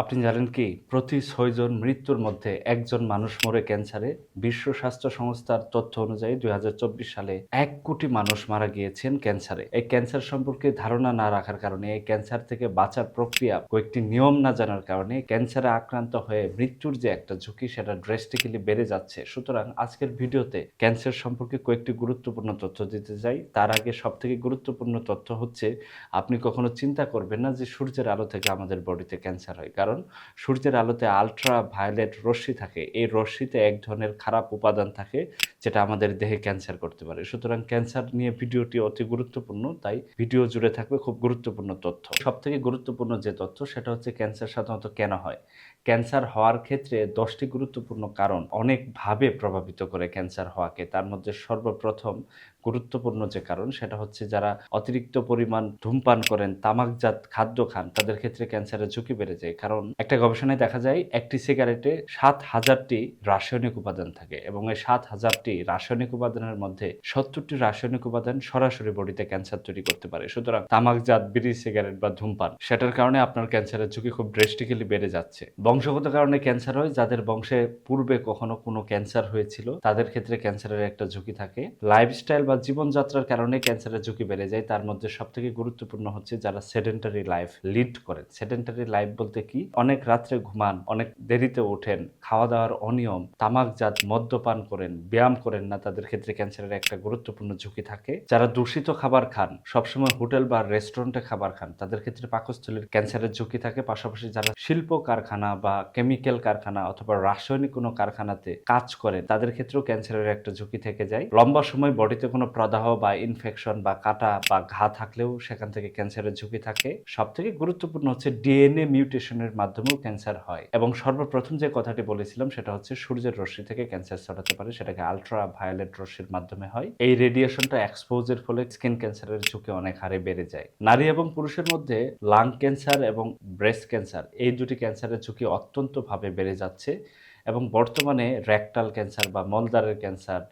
আপনি জানেন কি, প্রতি ছয়জন মৃত্যুর মধ্যে একজন মানুষ মরে ক্যান্সারে। বিশ্ব স্বাস্থ্য সংস্থার তথ্য অনুযায়ী দুই হাজার চব্বিশ সালে এক কোটি মানুষ মারা গিয়েছেন ক্যান্সারে। এই ক্যান্সার সম্পর্কে ধারণা না রাখার কারণে এই ক্যান্সার থেকে বাঁচার প্রক্রিয়া কয়েকটি নিয়ম না জানার কারণে ক্যান্সারে আক্রান্ত হয়ে মৃত্যুর যে একটা ঝুঁকি, সেটা ড্রেস্টিক্যালি বেড়ে যাচ্ছে। সুতরাং আজকের ভিডিওতে ক্যান্সার সম্পর্কে কয়েকটি গুরুত্বপূর্ণ তথ্য দিতে চাই। তার আগে সব থেকে গুরুত্বপূর্ণ তথ্য হচ্ছে, আপনি কখনো চিন্তা করবেন না যে সূর্যের আলো থেকে আমাদের বডিতে ক্যান্সার হয়। কারণ সূর্যের আলোতে আলট্রা ভায়োলেট রশ্মি থাকে। এই রশ্মিতে এক ধরনের খারাপ উপাদান থাকে যেটা আমাদের দেহে ক্যান্সার করতে পারে। সুতরাং ক্যান্সার নিয়ে ভিডিওটি অতি গুরুত্বপূর্ণ, তাই ভিডিও জুড়ে থাকবে খুব গুরুত্বপূর্ণ তথ্য। সব থেকে গুরুত্বপূর্ণ যে তথ্য, সেটা হচ্ছে ক্যান্সার সাধারণত কেন হয়? ক্যান্সার হওয়ার ক্ষেত্রে দশটি গুরুত্বপূর্ণ কারণ অনেকভাবে প্রভাবিত করে ক্যান্সার হওয়াকে। তার মধ্যে সর্বপ্রথম গুরুত্বপূর্ণ যে কারণ, সেটা হচ্ছে যারা অতিরিক্ত পরিমাণ ধূমপান করেন, তামাকজাত খাদ্য খান, তাদের ক্ষেত্রে ক্যান্সারের ঝুঁকি বেড়ে যায়। কারণ একটা গবেষণায় দেখা যায়, একটি সিগারেটে সাত হাজারটি রাসায়নিক উপাদান থাকে এবং এই সাত হাজারটি রাসায়নিক উপাদানের মধ্যে সত্তরটি রাসায়নিক উপাদান সরাসরি বডিতে ক্যান্সার তৈরি করতে পারে। সুতরাং তামাকজাত বিড়ি, সিগারেট বা ধূমপান, সেটার কারণে আপনার ক্যান্সারের ঝুঁকি খুব ড্রেস্টিক্যালি বেড়ে যাচ্ছে। বংশগত কারণে ক্যান্সার হয়, যাদের বংশে পূর্বে কখনো কোনো ক্যান্সার হয়েছিল, তাদের ক্ষেত্রে ক্যান্সারের একটা ঝুঁকি থাকে। লাইফস্টাইল বা জীবনযাত্রার কারণে ক্যান্সারের ঝুঁকি বেড়ে যায়, তার মধ্যে সব থেকে গুরুত্বপূর্ণ হচ্ছে যারা সেডেন্টারি লাইফ লিড করেন। সেডেন্টারি লাইফ বলতে কি? অনেক রাত্রে ঘুমান, অনেক দেরিতে ওঠেন খাওয়া দাওয়ার অনিয়ম, তামাকজাত মদ্যপান করেন, ব্যায়াম করেন না, তাদের ক্ষেত্রে ক্যান্সারের একটা গুরুত্বপূর্ণ ঝুঁকি থাকে। যারা দূষিত খাবার খান, সবসময় হোটেল বা রেস্টুরেন্টে খাবার খান, তাদের ক্ষেত্রে পাকস্থলীর ক্যান্সারের ঝুঁকি থাকে। পাশাপাশি যারা শিল্প কারখানা বা কেমিক্যাল কারখানা অথবা রাসায়নিক কোনো কারখানাতে কাজ করেন, তাদের ক্ষেত্রেও ক্যান্সারের একটা ঝুঁকি থেকে যায়। লম্বা সময় বডিতে কোনো প্রদাহ বা ইনফেকশন বা কাটা বা ঘা থাকলেও সেখান থেকে ক্যান্সারের ঝুঁকি থাকে। সব থেকে গুরুত্বপূর্ণ হচ্ছে ডিএনএ মিউটেশনের মাধ্যমেও ক্যান্সার হয়। এবং সর্বপ্রথম যে কথাটি বলেছিলাম, সেটা হচ্ছে সূর্যের রশ্মি থেকে ক্যান্সার ছড়াতে পারে, সেটাকে আলট্রা ভায়োলেট রশ্মির মাধ্যমে হয়। এই রেডিয়েশনটা এক্সপোজের ফলে স্কিন ক্যান্সারের ঝুঁকি অনেক হারে বেড়ে যায়। নারী এবং পুরুষের মধ্যে লাং ক্যান্সার এবং ব্রেস্ট ক্যান্সার এই দুটি ক্যান্সারের ঝুঁকি অত্যন্তভাবে বেড়ে যাচ্ছে এবং বর্তমানে র্যাকটাল ক্যান্সার বা মলদারের ক্যান্সার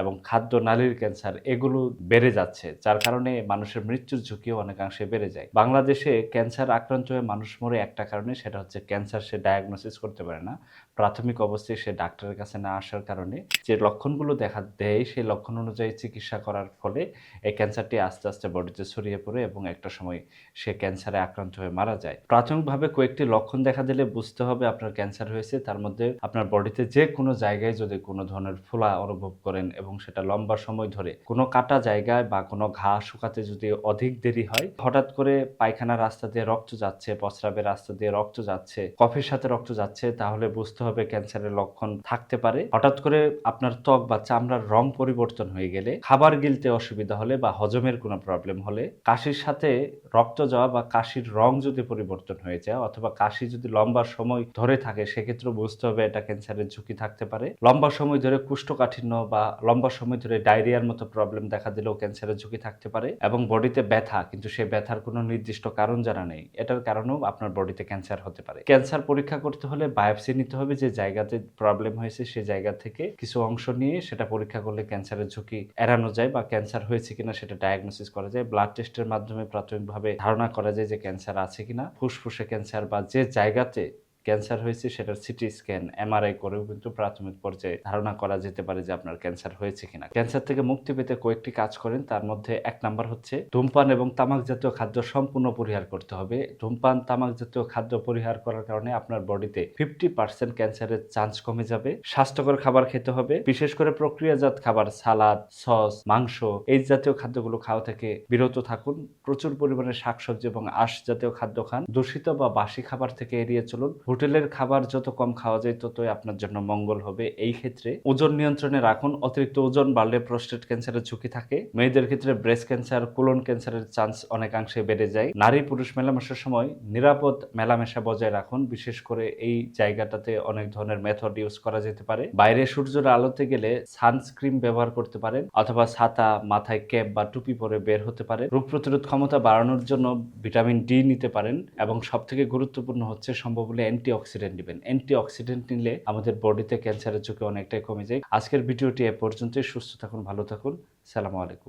এবং খাদ্য নালীর ক্যান্সার এগুলো বেড়ে যাচ্ছে, যার কারণে মানুষের মৃত্যুর ঝুঁকিও অনেকাংশে বেড়ে যায়। বাংলাদেশে ক্যান্সার আক্রান্ত হয়ে মানুষ মরে একটা কারণে, সেটা হচ্ছে ক্যান্সার সে ডায়াগনোসিস করতে পারে না। প্রাথমিক অবস্থায় সে ডাক্তারের কাছে না আসার কারণে যে লক্ষণগুলো দেখা দেয়, সেই লক্ষণ অনুযায়ী চিকিৎসা করার ফলে এই ক্যান্সারটি আস্তে আস্তে বডিতে ছড়িয়ে পড়ে এবং একটা সময় সে ক্যান্সারে আক্রান্ত হয়ে মারা যায়। প্রাথমিকভাবে কয়েকটি লক্ষণ দেখা দিলে বুঝতে হবে আপনার ক্যান্সার হয়েছে, তার মধ্যে আপনার বডিতে যে কোনো জায়গায় যদি কোনো ধরনের ফোলা অনুভব করেন এবং সেটা লম্বা সময় ধরে কোনো কাটা জায়গায় বা কোনো ঘা শুকাতে যদি অধিক দেরি হয়, হঠাৎ করে পায়খানার রাস্তা দিয়ে রক্ত যাচ্ছে, প্রস্রাবের রাস্তা দিয়ে রক্ত যাচ্ছে, কফির সাথে রক্ত যাচ্ছে, তাহলে বুঝতে হবে ক্যান্সারের লক্ষণ থাকতে পারে। হঠাৎ করে আপনার ত্বক বা চামড়ার রং পরিবর্তন হয়ে গেলে খাবার গিলতে অসুবিধা হলে বা হজমের কোনো প্রবলেম হলে কাশির সাথে রক্ত যাওয়া বা কাশির রং যদি পরিবর্তন হয়ে যায় অথবা কাশি যদি লম্বা সময় ধরে থাকে, সেক্ষেত্রে বুঝতে হবে এটা ক্যান্সারের ঝুঁকি থাকতে পারে। লম্বা সময় ধরে কুষ্ঠকাঠিন্য বা লম্বা সময় ধরে ডায়রিয়ার মতো প্রবলেম দেখা দিলেও ক্যান্সারের ঝুঁকি থাকতে পারে এবং বডিতে ব্যথা, কিন্তু সেই ব্যথার কোনো নির্দিষ্ট কারণ জানা নেই। এটার কারণেও আপনার বডিতে ক্যান্সার হতে পারে। ক্যান্সার পরীক্ষা করতে হলে বায়োপসি নিতে হবে যে জায়গাতে প্রবলেম হয়েছে সেই জায়গা থেকে কিছু অংশ নিয়ে সেটা পরীক্ষা করলে ক্যান্সারের ঝুঁকি এড়ানো যায় বা ক্যান্সার হয়েছে কিনা সেটা ডায়াগনোসিস করা যায়। ব্লাড টেস্টের মাধ্যমে প্রাথমিকভাবে ধারণা করা যায় যে ক্যান্সার আছে কিনা। ফুসফুসে ক্যান্সার বা যে জায়গাতে ক্যান্সার হয়েছে, সেটার সিটি স্ক্যান, এমআরআই করেও কিন্তু প্রাথমিক পর্যায়ে ধারণা করা যেতে পারে যে আপনার ক্যান্সার হয়েছে কিনা। ক্যান্সার থেকে মুক্তি পেতে কয়েকটি কাজ করেন, তার মধ্যে এক নাম্বার হচ্ছে ধূমপান এবং তামাক জাতীয় খাদ্য সম্পূর্ণ পরিহার করতে হবে। ধূমপান, তামাক জাতীয় খাদ্য পরিহার করার কারণে আপনার বডিতে ফিফটি পার্সেন্ট ক্যান্সারের চান্স কমে যাবে। স্বাস্থ্যকর খাবার খেতে হবে, বিশেষ করে প্রক্রিয়াজাত খাবার, সালাদ, সস, মাংস, এই জাতীয় খাদ্যগুলো খাওয়া থেকে বিরত থাকুন। প্রচুর পরিমাণে শাকসবজি এবং আঁশ জাতীয় খাদ্য খান। দূষিত বা বাসি খাবার থেকে এড়িয়ে চলুন। হোটেলের খাবার যত কম খাওয়া যায়, ততই আপনার জন্য মঙ্গল হবে। এই ক্ষেত্রে ওজন নিয়ন্ত্রণে রাখুন। অতিরিক্ত ওজন বাড়লে প্রস্টেট ক্যান্সারের ঝুঁকি থাকে। মেয়েদের ক্ষেত্রে ব্রেস্ট ক্যান্সার, কোলন ক্যান্সারের চান্স অনেকাংশে বেড়ে যায়। নারী পুরুষ মেলামেশার সময় নিরাপদ মেলামেশা বজায় রাখুন। বিশেষ করে এই জায়গাটাতে অনেক ধরনের মেথড ইউজ করা যেতে পারে। বাইরে সূর্যের আলোতে গেলে সানস্ক্রিন ব্যবহার করতে পারেন অথবা ছাতা, মাথায় ক্যাপ বা টুপি পরে বের হতে পারে রোগ প্রতিরোধ ক্ষমতা বাড়ানোর জন্য ভিটামিন ডি নিতে পারেন এবং সব থেকে গুরুত্বপূর্ণ হচ্ছে সম্ভব হলে অ্যান্টি অক্সিডেন্ট নেবেন। অ্যান্টিঅক্সিডেন্ট নিলে আমাদের বডিতে ক্যান্সারের ঝুঁকি অনেকটাই কমে যায়। আজকের ভিডিওটি এ পর্যন্তই। সুস্থ থাকুন, ভালো থাকুন। সালামু আলাইকুম।